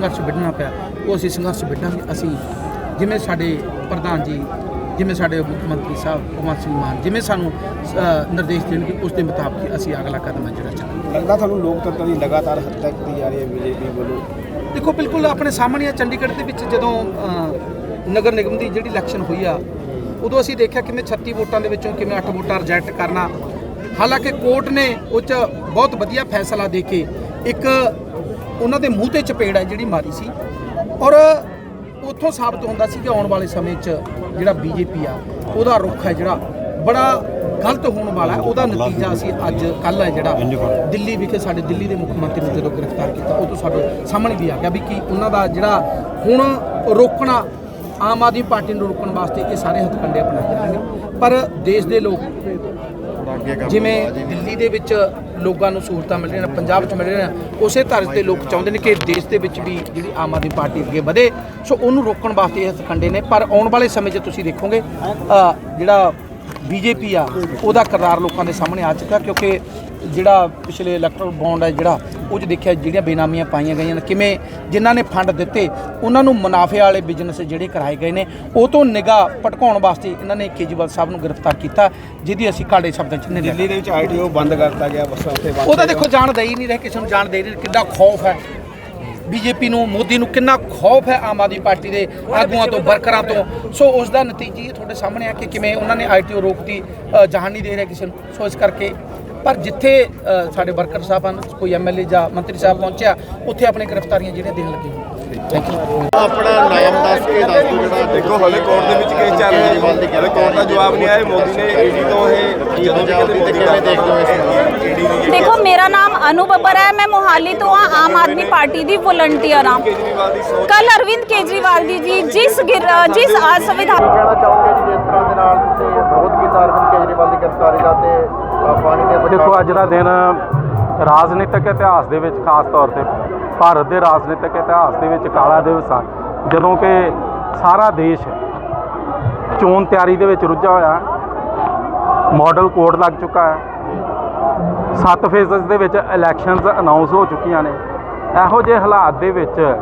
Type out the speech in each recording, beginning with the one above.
ਸੰਘਰਸ਼ ਵਿੱਢਣਾ ਪਿਆ ਉਹ ਅਸੀਂ ਸੰਘਰਸ਼ ਵਿੱਢਾਂਗੇ। ਅਸੀਂ ਜਿਵੇਂ ਸਾਡੇ ਪ੍ਰਧਾਨ ਜੀ ਜਿਵੇਂ ਸਾਡੇ ਮੁੱਖ ਮੰਤਰੀ ਸਾਹਿਬ ਭਗਵੰਤ ਸਿੰਘ ਮਾਨ ਜਿਵੇਂ ਸਾਨੂੰ ਨਿਰਦੇਸ਼ ਦੇਣਗੇ ਉਸ ਦੇ ਮੁਤਾਬਕ ਅਸੀਂ ਅਗਲਾ ਕਦਮ ਹੈ ਜਿਹੜਾ ਚੱਲਾਂਗੇ। ਲੱਗਦਾ ਤੁਹਾਨੂੰ ਲੋਕਤੰਤਰ ਦੀ ਲਗਾਤਾਰ ਹੱਤਿਆ ਕੀਤੀ ਜਾ ਰਹੀ ਹੈ ਬੀਜੇਪੀ ਵੱਲੋਂ? ਦੇਖੋ ਬਿਲਕੁਲ ਆਪਣੇ ਸਾਹਮਣੇ ਆ ਚੰਡੀਗੜ੍ਹ ਦੇ ਵਿੱਚ ਜਦੋਂ ਨਗਰ ਨਿਗਮ ਦੀ ਜਿਹੜੀ ਇਲੈਕਸ਼ਨ ਹੋਈ ਆ ਉਦੋਂ ਅਸੀਂ ਦੇਖਿਆ ਕਿਵੇਂ 36 ਵੋਟਾਂ ਦੇ ਵਿੱਚੋਂ ਕਿਵੇਂ 8 ਵੋਟਾਂ ਰਿਜੈਕਟ ਕਰਨਾ। ਹਾਲਾਂਕਿ ਕੋਰਟ ਨੇ ਉਹ 'ਚ ਬਹੁਤ ਵਧੀਆ ਫੈਸਲਾ ਦੇ ਕੇ ਇੱਕ ਉਹਨਾਂ ਦੇ ਮੂੰਹ ਤੇ ਚਪੇੜ ਹੈ ਜਿਹੜੀ ਮਾਰੀ ਸੀ। ਔਰ ਉੱਥੋਂ ਸਾਬਤ ਹੁੰਦਾ ਸੀ ਕਿ ਆਉਣ ਵਾਲੇ ਸਮੇਂ 'ਚ ਜਿਹੜਾ ਬੀਜੇਪੀ ਆ ਉਹਦਾ ਰੁਖ ਹੈ ਜਿਹੜਾ ਬੜਾ ਗਲਤ ਹੋਣ ਵਾਲਾ ਹੈ। ਉਹਦਾ ਨਤੀਜਾ ਅਸੀਂ ਅੱਜ ਕੱਲ ਹੈ ਜਿਹੜਾ ਦਿੱਲੀ ਵਿਖੇ ਸਾਡੇ ਦਿੱਲੀ ਦੇ ਮੁੱਖ ਮੰਤਰੀ ਨੂੰ ਜਦੋਂ ਗ੍ਰਿਫਤਾਰ ਕੀਤਾ ਉਦੋਂ ਸਾਡੇ ਸਾਹਮਣੇ ਵੀ ਆ ਗਿਆ ਵੀ ਕੀ ਉਹਨਾਂ ਦਾ ਜਿਹੜਾ ਹੁਣ ਰੋਕਣਾ ਆਮ ਆਦਮੀ ਪਾਰਟੀ ਨੂੰ ਰੋਕਣ ਵਾਸਤੇ ਇਹ ਸਾਰੇ ਹੱਥਕੰਡੇ ਅਪਣਾਏ ਜਾ ਰਹੇ ਨੇ ਪਰ ਦੇਸ਼ ਦੇ ਲੋਕ ਜਿਵੇਂ ਦਿੱਲੀ ਦੇ ਵਿੱਚ ਲੋਕਾਂ ਨੂੰ ਸਹੂਲਤਾਂ ਮਿਲ ਰਹੀਆਂ ਨੇ ਪੰਜਾਬ 'ਚ ਮਿਲ ਰਹੀਆਂ ਨੇ ਉਸੇ ਤਰ੍ਹਾਂ ਤੇ ਲੋਕ ਚਾਹੁੰਦੇ ਨੇ ਕਿ ਦੇਸ਼ ਦੇ ਵਿੱਚ ਵੀ ਜਿਹੜੀ ਆਮ ਆਦਮੀ ਪਾਰਟੀ ਅੱਗੇ ਵਧੇ। ਸੋ ਉਹਨੂੰ ਰੋਕਣ ਵਾਸਤੇ ਇਹ ਹੱਥਕੰਡੇ ਨੇ ਪਰ ਆਉਣ ਵਾਲੇ ਸਮੇਂ 'ਚ ਤੁਸੀਂ ਦੇਖੋਗੇ ਜਿਹੜਾ ਬੀਜੇਪੀ ਆ ਉਹਦਾ ਕਿਰਦਾਰ ਲੋਕਾਂ ਦੇ ਸਾਹਮਣੇ ਆ ਚੁੱਕਾ ਕਿਉਂਕਿ ਜਿਹੜਾ ਪਿਛਲੇ ਇਲੈਕਟਰਲ ਬੌਂਡ ਹੈ ਜਿਹੜਾ ਉਹ 'ਚ ਦੇਖਿਆ ਜਿਹੜੀਆਂ ਬੇਨਾਮੀਆਂ ਪਾਈਆਂ ਗਈਆਂ ਨੇ। ਕਿਵੇਂ ਜਿਨ੍ਹਾਂ ਨੇ ਫੰਡ ਦਿੱਤੇ ਉਹਨਾਂ ਨੂੰ ਮੁਨਾਫੇ ਵਾਲੇ ਬਿਜ਼ਨਸ ਜਿਹੜੇ ਕਰਾਏ ਗਏ ਨੇ ਉਹ ਤੋਂ ਨਿਗਾਹ ਭਟਕਾਉਣ ਵਾਸਤੇ ਇਹਨਾਂ ਨੇ ਕੇਜਰੀਵਾਲ ਸਾਹਿਬ ਨੂੰ ਗ੍ਰਿਫਤਾਰ ਕੀਤਾ ਜਿਹਦੀ ਅਸੀਂ ਕਾੜੇ ਸ਼ਬਦਾਂ 'ਚ ਨਿੰਦਿਆ ਦਿੱਲੀ ਦੇ ਵਿੱਚ ਆਈਟੀਓ ਬੰਦ ਕਰਤਾ ਗਿਆ ਬੱਸਾਂ ਉੱਤੇ ਬੰਦ ਉਹਦਾ ਦੇਖੋ ਜਾਣਦਾ ਹੀ ਨਹੀਂ ਰਹੇ ਕਿਸੇ ਨੂੰ ਜਾਣਦੇ ਹੀ ਨਹੀਂ ਕਿੰਨਾ ਖੌਫ ਹੈ। ਬੀਜੇਪੀ ਨੂੰ ਮੋਦੀ ਨੂੰ ਕਿੰਨਾ ਖੌਫ ਹੈ ਆਮ ਆਦਮੀ ਪਾਰਟੀ ਦੇ ਆਗੂਆਂ ਤੋਂ ਵਰਕਰਾਂ ਤੋਂ। ਸੋ ਉਸ ਦਾ ਨਤੀਜਾ ਇਹ ਤੁਹਾਡੇ ਸਾਹਮਣੇ ਆ ਕਿ ਕਿਵੇਂ ਉਹਨਾਂ ਨੇ ਆਈਟੀਓ ਰੋਕਤੀ ਜਾਣ ਨਹੀਂ ਦੇ ਰਿਹਾ ਕਿਸੇ ਨੂੰ। ਸੋ ਇਸ ਕਰਕੇ ਪਰ ਜਿੱਥੇ ਸਾਡੇ ਵਰਕਰ ਸਾਹਿਬਾਨ ਕੋਈ ਐਮਐਲਏ ਜਾਂ ਮੰਤਰੀ ਸਾਹਿਬ ਪਹੁੰਚਿਆ ਉੱਥੇ ਆਪਣੇ ਗ੍ਰਿਫਤਾਰੀਆਂ ਜਿਹੜੀਆਂ ਦੇਣ ਲੱਗੇ ਥੈਂਕ ਯੂ ਆਪਣਾ ਨਾਮ ਦੱਸ ਕੇ ਦੱਸ ਦਿਓ ਜਿਹੜਾ ਦੇਖੋ ਹਲੇ ਕੋਰਟ ਦੇ ਵਿੱਚ ਕੇਸ ਚੱਲ ਰਿਹਾ ਹੈ ਹਲੇ ਕੋਰਟ ਦਾ ਜਵਾਬ ਨਹੀਂ ਆਇਆ ਮੋਦੀ ਨੇ ਈਡੀ ਤੋਂ ਇਹ ਜਦੋਂ ਕਿਤੇ ਮੋਦੀ ਦੀ ਦੇਖੋ ਮੇਰਾ ਨਾਮ ਅਨੂ ਬੱਬਰ ਹੈ ਮੈਂ ਮੋਹਾਲੀ ਤੋਂ ਹਾਂ ਆਮ ਆਦਮੀ ਪਾਰਟੀ ਦੀ ਵੋਲੰਟੀਅਰ ਹਾਂ। ਦੀ ਕੱਲ ਅਰਵਿੰਦ ਕੇਜਰੀਵਾਲ ਜੀ ਜੀ ਜਿਸ ਜਿਸ ਆ ਸੰਵਿਧਾਨ ਕਹਿਣਾ ਚਾਹੋਗੇ ਜਿਸ ਤਰ੍ਹਾਂ ਦੇ ਨਾਲ ਤੁਸੀਂ ਵਿਰੋਧ ਕੀਤਾ ਅਰਵਿੰਦ ਕੇਜਰੀਵਾਲ ਦੀ ਗ੍ਰਿਫਤਾਰੀ ਦਾ ਤੇ ਅ, ਪਾਣੀ ਦੇ ਬਚਾਅ ਦੇਖੋ ਅੱਜ ਦਾ ਦਿਨ ਰਾਜਨੀਤਿਕ ਇਤਿਹਾਸ ਦੇ ਵਿੱਚ ਖਾਸ ਤੌਰ ਤੇ ਭਾਰਤ ਦੇ ਰਾਜਨੀਤਿਕ ਇਤਿਹਾਸ ਦੇ ਵਿੱਚ ਕਾਲਾ ਦਿਵਸ ਆ। ਜਦੋਂ ਕਿ ਸਾਰਾ ਦੇਸ਼ ਚੋਣ ਤਿਆਰੀ ਦੇ ਵਿੱਚ ਰੁੱਝਾ ਹੋਇਆ ਹੈ। ਮਾਡਲ ਕੋਡ ਲੱਗ ਚੁੱਕਾ ਹੈ। ਸੱਤ ਫੇਜ਼ਸ ਦੇ ਵਿੱਚ ਇਲੈਕਸ਼ਨਸ ਅਨਾਉਂਸ ਹੋ ਚੁੱਕੀਆਂ ਨੇ। ਇਹੋ ਜਿਹੇ ਹਾਲਾਤ ਦੇ ਵਿੱਚ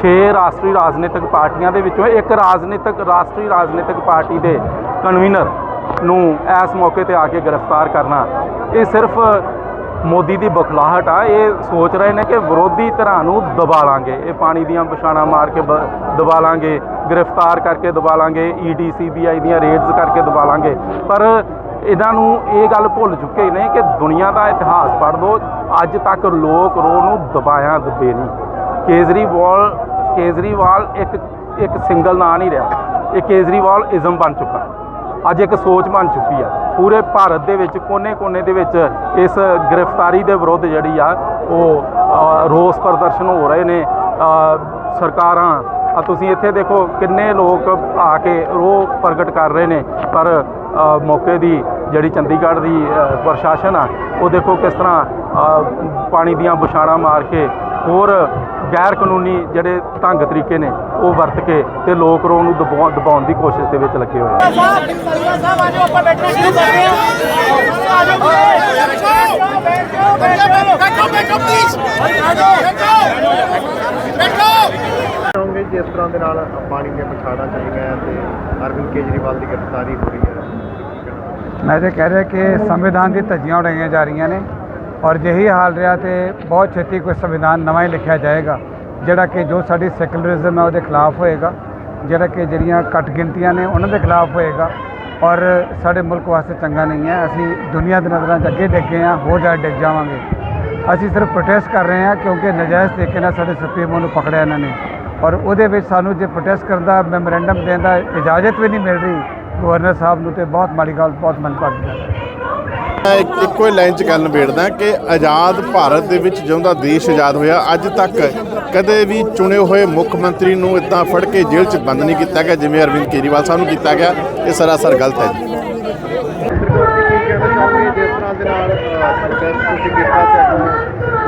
ਛੇ ਰਾਸ਼ਟਰੀ ਰਾਜਨੀਤਿਕ ਪਾਰਟੀਆਂ ਦੇ ਵਿੱਚੋਂ ਇੱਕ ਰਾਜਨੀਤਿਕ, ਰਾਸ਼ਟਰੀ ਰਾਜਨੀਤਿਕ ਪਾਰਟੀ ਦੇ ਕਨਵੀਨਰ ਨੂੰ ਇਸ ਮੌਕੇ ਤੇ ਆ ਕੇ ਗ੍ਰਿਫਤਾਰ ਕਰਨਾ। ਇਹ ਸਿਰਫ ਮੋਦੀ ਦੀ ਬਖਲਾਹਟ ਆ, ਇਹ ਸੋਚ ਰਹੇ ਨੇ ਕਿ ਵਿਰੋਧੀ ਧਿਰਾਂ ਨੂੰ ਦਬਾ ਲਾਂਗੇ। ਇਹ ਪਾਣੀ ਦੀਆਂ ਪਛਾਣਾ ਮਾਰ ਕੇ ਬ- ਦਬਾ ਲਾਂਗੇ। ਗ੍ਰਿਫਤਾਰ ਕਰਕੇ ਦਬਾ ਲਾਂਗੇ। ਈਡੀ ਸੀਬੀਆਈ ਦੀਆਂ ਰੇਡਸ ਕਰਕੇ ਦਬਾ ਲਾਂਗੇ। ਪਰ ਇਹਨਾਂ ਨੂੰ ਇਹ ਗੱਲ ਭੁੱਲ ਚੁੱਕੇ ਨੇ ਕਿ ਦੁਨੀਆ ਦਾ ਇਤਿਹਾਸ ਪੜ੍ਹ ਲਓ, ਅੱਜ ਤੱਕ ਲੋਕ ਰੋ ਨੂੰ ਦਬਾਇਆ ਦੱਬੇ ਨਹੀਂ। ਕੇਜਰੀਵਾਲ ਕੇਜਰੀਵਾਲ ਇੱਕ ਇੱਕ ਸਿੰਗਲ ਨਾਂ ਨਹੀਂ ਰਿਹਾ। ਇਹ ਕੇਜਰੀਵਾਲ ਇਜ਼ਮ ਬਣ ਚੁੱਕਾ। ਅੱਜ ਇੱਕ ਸੋਚ ਬਣ ਚੁੱਕੀ ਆ। ਪੂਰੇ ਭਾਰਤ ਦੇ ਵਿੱਚ ਕੋਨੇ-ਕੋਨੇ ਦੇ ਵਿੱਚ ਇਸ ਗ੍ਰਿਫਤਾਰੀ ਦੇ ਵਿਰੁੱਧ ਜਿਹੜੀ ਆ, ਉਹ ਰੋਸ ਪ੍ਰਦਰਸ਼ਨ ਹੋ ਰਹੇ ਨੇ। ਸਰਕਾਰਾਂ, ਆ ਤੁਸੀਂ ਇੱਥੇ ਦੇਖੋ ਕਿੰਨੇ ਲੋਕ ਆ ਕੇ ਰੋਹ ਪ੍ਰਗਟ ਕਰ ਰਹੇ ਨੇ। ਪਰ ਮੌਕੇ ਦੀ ਜਿਹੜੀ ਚੰਡੀਗੜ੍ਹ ਦੀ ਪ੍ਰਸ਼ਾਸਨ ਆ, ਉਹ ਦੇਖੋ ਕਿਸ ਤਰ੍ਹਾਂ ਪਾਣੀ ਦੀਆਂ ਬੁਛਾੜਾਂ ਮਾਰ ਕੇ ਹੋਰ ਗੈਰ ਕਾਨੂੰਨੀ ਜਿਹੜੇ ਢੰਗ ਤਰੀਕੇ ਨੇ ਉਹ ਵਰਤ ਕੇ ਤੇ ਲੋਕ ਰੋਹ ਨੂੰ ਦਬਾਉ- ਦਬਾਉਣ ਦੀ ਕੋਸ਼ਿਸ਼ ਦੇ ਵਿੱਚ ਲੱਗੇ ਹੋਏ ਆ ਚਾਹੋਗੇ ਜਿਸ ਤਰ੍ਹਾਂ ਦੇ ਨਾਲ ਪਾਣੀ ਦੀਆਂ ਪਛਾੜਾਂ ਚੱਲੀਆਂ ਤੇ ਅਰਵਿੰਦ ਕੇਜਰੀਵਾਲ ਦੀ ਗ੍ਰਿਫਤਾਰੀ ਹੋ ਰਹੀ ਹੈ? ਮੈਂ ਤਾਂ ਕਹਿ ਰਿਹਾ ਕਿ ਸੰਵਿਧਾਨ ਦੀ ਧੱਜੀਆਂ ਉਡਾਈਆਂ ਜਾ ਰਹੀਆਂ ਨੇ। ਔਰ ਜਿਹੀ ਹਾਲ ਰਿਹਾ ਤੇ ਬਹੁਤ ਛੇਤੀ ਕੋਈ ਸੰਵਿਧਾਨ ਨਵਾਂ ਹੀ ਲਿਖਿਆ ਜਾਏਗਾ, ਜਿਹੜਾ ਕਿ ਜੋ ਸਾਡੀ ਸੈਕੂਲਰਿਜ਼ਮ ਹੈ ਉਹਦੇ ਖਿਲਾਫ ਹੋਏਗਾ, ਜਿਹੜਾ ਕਿ ਜਿਹੜੀਆਂ ਘੱਟ ਗਿਣਤੀਆਂ ਨੇ ਉਹਨਾਂ ਦੇ ਖਿਲਾਫ ਹੋਏਗਾ। ਔਰ ਸਾਡੇ ਮੁਲਕ ਵਾਸਤੇ ਚੰਗਾ ਨਹੀਂ ਹੈ। ਅਸੀਂ ਦੁਨੀਆ ਦੇ ਨਜ਼ਰਾਂ 'ਚ ਅੱਗੇ ਡਿੱਗੇ ਹਾਂ, ਹੋਰ ਜ਼ਿਆਦਾ ਡਿੱਗ ਜਾਵਾਂਗੇ। ਅਸੀਂ ਸਿਰਫ ਪ੍ਰੋਟੈਸਟ ਕਰ ਰਹੇ ਹਾਂ ਕਿਉਂਕਿ ਨਜਾਇਜ਼ ਤਰੀਕੇ ਨਾਲ ਸਾਡੇ ਸੁਪਰੀਮੋ ਨੂੰ ਪਕੜਿਆ ਇਹਨਾਂ ਨੇ। ਔਰ ਉਹਦੇ ਵਿੱਚ ਸਾਨੂੰ ਜੇ ਪ੍ਰੋਟੈਸਟ ਕਰਨ ਦਾ ਮੈਮੋਰੈਂਡਮ ਦੇਣ ਦਾ ਇਜਾਜ਼ਤ ਵੀ ਨਹੀਂ ਮਿਲ ਰਹੀ ਗਵਰਨਰ ਸਾਹਿਬ ਨੂੰ ਤੇ ਬਹੁਤ ਮਾੜੀ ਗੱਲ, ਬਹੁਤ ਮੰਦਭਾਗੀ ਗੱਲ। ਮੈਂ ਇੱਕੋ ਹੀ ਲਾਈਨ 'ਚ ਗੱਲ ਨਿਬੇੜਦਾ ਕਿ ਆਜ਼ਾਦ ਭਾਰਤ ਦੇ ਵਿੱਚ ਜਦੋਂ ਦਾ ਦੇਸ਼ ਆਜ਼ਾਦ ਹੋਇਆ, ਅੱਜ ਤੱਕ ਕਦੇ ਵੀ ਚੁਣੇ ਹੋਏ ਮੁੱਖ ਮੰਤਰੀ ਨੂੰ ਇਦਾਂ ਫੜ ਕੇ ਜੇਲ੍ਹ 'ਚ ਬੰਦ ਨਹੀਂ ਕੀਤਾ ਗਿਆ, ਜਿਵੇਂ ਅਰਵਿੰਦ ਕੇਜਰੀਵਾਲ ਸਾਹਿਬ ਨੂੰ ਕੀਤਾ ਗਿਆ, ਇਹ ਸਰਾਸਰ ਗਲਤ ਹੈ ਜੀ।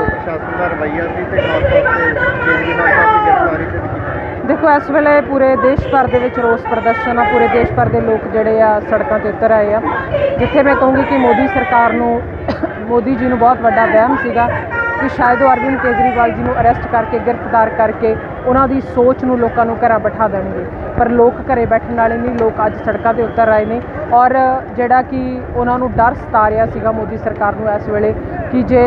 ਪ੍ਰਸ਼ਾਸਨ ਦਾ ਰਵੱਈਆ ਸੀ ਤੇ ਖਾਸ ਤੌਰ ਤੇ ਕੇਜਰੀਵਾਲ ਸਾਹਿਬ ਦੀ ਗ੍ਰਿਫਤਾਰੀ ਤੇ ਵੀ ਕੀਤੀ ਦੇਖੋ, ਇਸ ਵੇਲੇ ਪੂਰੇ ਦੇਸ਼ ਭਰ ਦੇ ਵਿੱਚ ਰੋਸ ਪ੍ਰਦਰਸ਼ਨ ਆ, ਪੂਰੇ ਦੇਸ਼ ਭਰ ਦੇ ਲੋਕ ਜਿਹੜੇ ਆ ਸੜਕਾਂ ਤੇ ਉਤਰ ਆਏ ਆ। ਜਿੱਥੇ ਮੈਂ ਕਹੂੰਗੀ ਕਿ ਮੋਦੀ ਸਰਕਾਰ ਨੂੰ, ਮੋਦੀ ਜੀ ਨੂੰ ਬਹੁਤ ਵੱਡਾ ਵਹਿਮ ਸੀਗਾ ਕਿ ਸ਼ਾਇਦ ਉਹ ਅਰਵਿੰਦ ਕੇਜਰੀਵਾਲ ਜੀ ਨੂੰ ਅਰੈਸਟ ਕਰਕੇ, ਗ੍ਰਿਫਤਾਰ ਕਰਕੇ ਉਹਨਾਂ ਦੀ ਸੋਚ ਨੂੰ ਲੋਕਾਂ ਨੂੰ ਘਰਾਂ ਬਿਠਾ ਦੇਣਗੇ। ਪਰ ਲੋਕ ਘਰੇ ਬੈਠਣ ਵਾਲੇ ਨਹੀਂ, ਲੋਕ ਅੱਜ ਸੜਕਾਂ ਤੇ ਉਤਰ ਆਏ ਨੇ। ਔਰ ਜਿਹੜਾ ਕਿ ਉਹਨਾਂ ਨੂੰ ਡਰ ਸਤਾ ਰਿਹਾ ਸੀਗਾ ਮੋਦੀ ਸਰਕਾਰ ਨੂੰ ਇਸ ਵੇਲੇ ਕਿ ਜੇ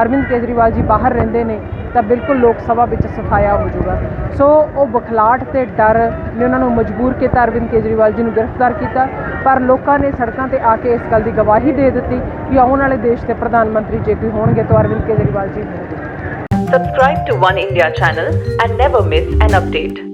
ਅਰਵਿੰਦ ਕੇਜਰੀਵਾਲ ਜੀ ਬਾਹਰ ਰਹਿੰਦੇ ਨੇ ਤਾਂ ਬਿਲਕੁਲ ਲੋਕ ਸਭਾ ਵਿੱਚ ਸਫਾਇਆ ਹੋ ਜਾਊਗਾ ਸੋ ਉਹ ਬਖਲਾਟ ਤੇ ਡਰ ਨੇ ਉਹਨਾਂ ਨੂੰ ਮਜਬੂਰ ਕੀਤਾ, ਅਰਵਿੰਦ ਕੇਜਰੀਵਾਲ ਜੀ ਨੂੰ ਗ੍ਰਿਫਤਾਰ ਕੀਤਾ, ਪਰ ਲੋਕਾਂ ਨੇ ਸੜਕਾਂ ਤੇ ਆ ਕੇ ਇਸ ਗੱਲ ਦੀ ਗਵਾਹੀ ਦੇ ਦਿੱਤੀ ਕਿ ਆਉਣ ਵਾਲੇ ਦੇਸ਼ ਦੇ ਪ੍ਰਧਾਨ ਮੰਤਰੀ ਜੇ ਕੋਈ ਹੋਣਗੇ, ਤਾਂ ਅਰਵਿੰਦ ਕੇਜਰੀਵਾਲ ਜੀ ਹੋਣਗੇ Subscribe to One India channel and never miss an update.